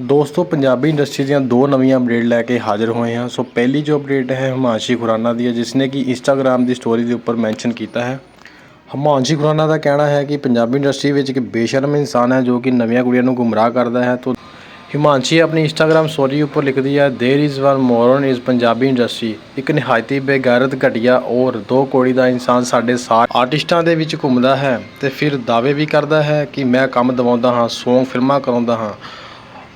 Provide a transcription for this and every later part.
ਦੋਸਤੋ ਪੰਜਾਬੀ ਇੰਡਸਟਰੀ ਦੀਆਂ ਦੋ ਨਵੀਆਂ ਅਪਡੇਟ ਲੈ ਕੇ ਹਾਜ਼ਰ ਹੋਏ ਹਾਂ ਸੋ ਪਹਿਲੀ ਜੋ ਅਪਡੇਟ ਹੈ ਹਿਮਾਂਸ਼ੀ ਖੁਰਾਨਾ ਦੀ ਹੈ ਜਿਸ ਨੇ ਕਿ ਇੰਸਟਾਗ੍ਰam ਦੀ ਸਟੋਰੀ ਦੇ ਉੱਪਰ ਮੈਂਸ਼ਨ ਕੀਤਾ ਹੈ ਹਿਮਾਂਸ਼ੀ ਖੁਰਾਨਾ ਦਾ ਕਹਿਣਾ ਹੈ ਕਿ ਪੰਜਾਬੀ ਇੰਡਸਟਰੀ ਵਿੱਚ ਇੱਕ ਬੇਸ਼ਰਮ ਇਨਸਾਨ ਹੈ ਜੋ ਕਿ ਨਵੀਆਂ ਕੁੜੀਆਂ ਨੂੰ ਗੁੰਮਰਾਹ ਕਰਦਾ ਹੈ ਤੋਂ ਹਿਮਾਂਸ਼ੀ ਆਪਣੀ ਇੰਸਟਾਗ੍ਰam ਸਟੋਰੀ ਉੱਪਰ ਲਿਖਦੀ ਹੈ there is one moron is Punjabi industry ਇੱਕ ਨਿਹਾਇਤੀ ਬੇਗੈਰਤ ਘਟੀਆ ਔਰ ਦੋ ਕੋੜੀ ਦਾ ਇਨਸਾਨ ਸਾਡੇ ਸਾਰੇ ਆਰਟਿਸਟਾਂ ਦੇ ਵਿੱਚ ਘੁੰਮਦਾ ਹੈ ਤੇ ਫਿਰ ਦਾਅਵੇ ਵੀ ਕਰਦਾ ਹੈ ਕਿ ਮੈਂ ਕੰਮ ਦਿਵਾਉਂਦਾ ਹਾਂ ਸੌਂਗ ਫਿਲਮਾਂ ਕਰਾਉਂਦਾ ਹਾਂ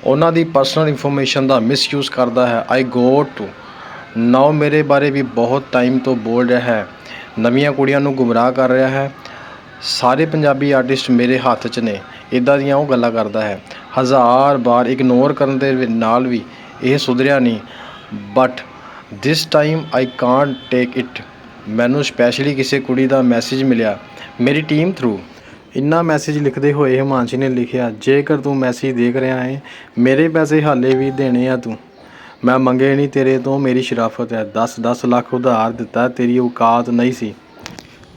ਉਹਨਾਂ ਦੀ ਪਰਸਨਲ ਇਨਫੋਰਮੇਸ਼ਨ ਦਾ ਮਿਸਯੂਜ਼ ਕਰਦਾ ਹੈ। ਆਈ ਗੋ ਟੂ ਨਾਓ ਮੇਰੇ ਬਾਰੇ ਵੀ ਬਹੁਤ ਟਾਈਮ ਤੋਂ ਬੋਲ ਰਿਹਾ ਹੈ। ਨਵੀਆਂ ਕੁੜੀਆਂ ਨੂੰ ਗੁੰਮਰਾਹ ਕਰ ਰਿਹਾ ਹੈ। ਸਾਰੇ ਪੰਜਾਬੀ ਆਰਟਿਸਟ ਮੇਰੇ ਹੱਥ 'ਚ ਨੇ। ਇੱਦਾਂ ਦੀਆਂ ਉਹ ਗੱਲਾਂ ਕਰਦਾ ਹੈ। ਹਜ਼ਾਰ ਵਾਰ ਇਗਨੋਰ ਕਰਨ ਦੇ ਨਾਲ ਵੀ ਇਹ ਸੁਧਰਿਆ ਨਹੀਂ। But this time I can't take it ਮੈਨੂੰ ਸਪੈਸ਼ਲੀ ਕਿਸੇ ਕੁੜੀ ਦਾ ਮੈਸੇਜ ਮਿਲਿਆ। ਮੇਰੀ ਟੀਮ ਥਰੂ ਇੰਨਾ ਮੈਸੇਜ ਲਿਖਦੇ ਹੋਏ ਹਿਮਾਂਸ਼ੀ ਨੇ ਲਿਖਿਆ, ਜੇਕਰ ਤੂੰ ਮੈਸੇਜ ਦੇਖ ਰਿਹਾ ਹੈ, ਮੇਰੇ ਪੈਸੇ ਹਾਲੇ ਵੀ ਦੇਣੇ ਆ ਤੂੰ। ਮੈਂ ਮੰਗੇ ਨਹੀਂ ਤੇਰੇ ਤੋਂ, ਮੇਰੀ ਸ਼ਰਾਫਤ ਹੈ। 10 10 ਲੱਖ ਉਧਾਰ ਦਿੱਤਾ, ਤੇਰੀ ਔਕਾਤ ਨਹੀਂ ਸੀ।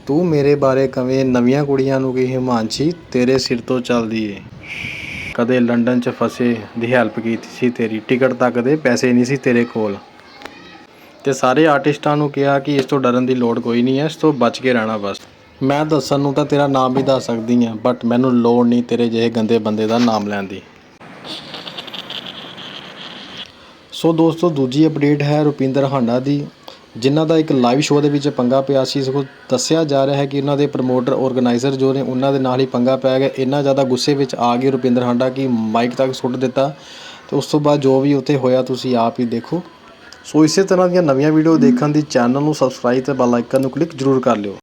ਤੂੰ ਮੇਰੇ ਬਾਰੇ ਕਵੇਂ ਨਵੀਆਂ ਕੁੜੀਆਂ ਨੂੰ ਕਿ ਹਿਮਾਂਸ਼ੀ ਤੇਰੇ ਸਿਰ ਤੋਂ ਚੱਲਦੀ ਏ। ਕਦੇ ਲੰਡਨ 'ਚ ਫਸੇ, ਦੀ ਹੈਲਪ ਕੀਤੀ ਸੀ ਤੇਰੀ। ਟਿਕਟ ਤੱਕ ਦੇ ਪੈਸੇ ਨਹੀਂ ਸੀ ਤੇਰੇ ਕੋਲ। ਤੇ ਸਾਰੇ ਆਰਟਿਸਟਾਂ ਨੂੰ ਕਿਹਾ ਕਿ ਇਸ ਤੋਂ ਡਰਨ ਦੀ ਲੋੜ ਕੋਈ ਨਹੀਂ ਹੈ, ਇਸ ਤੋਂ ਬਚ ਕੇ ਰਹਿਣਾ ਬਸ। ਮੈਂ ਦੱਸਣ ਨੂੰ ਤਾਂ ਤੇਰਾ ਨਾਮ ਵੀ ਦੱਸ ਸਕਦੀ ਹਾਂ ਬਟ ਮੈਨੂੰ ਲੋੜ ਨਹੀਂ ਤੇਰੇ ਜਿਹੇ ਗੰਦੇ ਬੰਦੇ ਦਾ ਨਾਮ ਲੈਣ ਦੀ। ਸੋ ਦੋਸਤੋ, ਦੂਜੀ ਅਪਡੇਟ ਹੈ ਰੁਪਿੰਦਰ ਹਾਂਡਾ ਦੀ, ਜਿਨ੍ਹਾਂ ਦਾ ਇੱਕ ਲਾਈਵ ਸ਼ੋਅ ਦੇ ਵਿੱਚ ਪੰਗਾ ਪਿਆ ਸੀ। ਸਗੋਂ ਦੱਸਿਆ ਜਾ ਰਿਹਾ ਹੈ ਕਿ ਉਹਨਾਂ ਦੇ ਪ੍ਰਮੋਟਰ ਆਰਗੇਨਾਈਜ਼ਰ ਜੋ ਨੇ, ਉਹਨਾਂ ਦੇ ਨਾਲ ਹੀ ਪੰਗਾ ਪੈ ਗਿਆ। ਇੰਨਾ ਜ਼ਿਆਦਾ ਗੁੱਸੇ ਵਿੱਚ ਆ ਗਈ ਰੁਪਿੰਦਰ ਹਾਂਡਾ ਕਿ ਮਾਈਕ ਤੱਕ ਸੁੱਟ ਦਿੱਤਾ। ਤੇ ਉਸ ਤੋਂ ਬਾਅਦ ਜੋ ਵੀ ਉੱਥੇ ਹੋਇਆ, ਤੁਸੀਂ ਆਪ ਹੀ ਦੇਖੋ। ਸੋ ਇਸੇ ਤਰ੍ਹਾਂ ਦੀਆਂ ਨਵੀਆਂ ਵੀਡੀਓ ਦੇਖਣ ਦੀ ਚੈਨਲ ਨੂੰ ਸਬਸਕ੍ਰਾਈਬ ਤੇ ਬੈਲ ਆਈਕਨ ਨੂੰ ਕਲਿੱਕ ਜ਼ਰੂਰ ਕਰ ਲਿਓ।